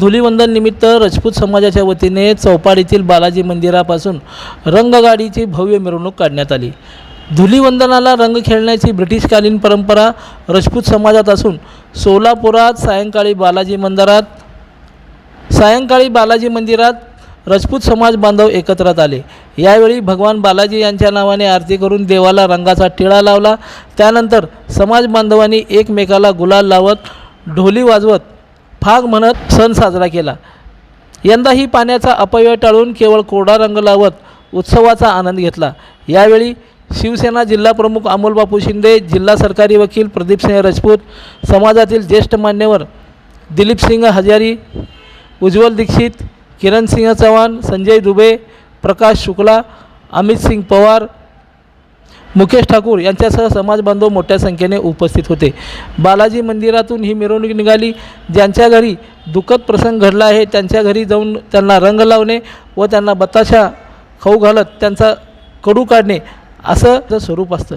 धुलीवंदन निमित्त राजपूत समाजाच्या वतीने चौपाडीतील बालाजी मंदिरापासून रंगगाडीची भव्य मिरवणूक काढण्यात आली. धुलीवंदनाला रंग खेळण्याची ब्रिटिशकालीन परंपरा राजपूत समाजात असून सोलापुरात सायंकाळी बालाजी मंदिरात सायंकाळी बालाजी मंदिरात राजपूत समाज बांधव एकत्रात आले. यावेळी भगवान बालाजी यांच्या नावाने आरती करून देवाला रंगाचा टिळा लावला. त्यानंतर समाज बांधवांनी एकमेकाला गुलाल लावत ढोली वाजवत फाग म्हणत सण साजरा केला. यंदाही पाण्याचा अपव्यय टाळून केवळ कोरडा रंग लावत उत्सवाचा आनंद घेतला. यावेळी शिवसेना जिल्हाप्रमुख अमोलबापू शिंदे जिल्हा सरकारी वकील प्रदीपसिंह राजपूत समाजातील ज्येष्ठ मान्यवर दिलीपसिंह हजारी उज्ज्वल दीक्षित किरण सिंह चव्हाण संजय दुबे प्रकाश शुक्ला अमित सिंग पवार मुकेश ठाकूर यांच्यासह समाजबांधव मोठ्या संख्येने उपस्थित होते. बालाजी मंदिरातून ही मिरवणूक निघाली. ज्यांच्या घरी दुःखद प्रसंग घडला आहे त्यांच्या घरी जाऊन त्यांना रंग लावणे व त्यांना बताशा खाऊ घालत त्यांचा कडू काढणे असं स्वरूप असतं.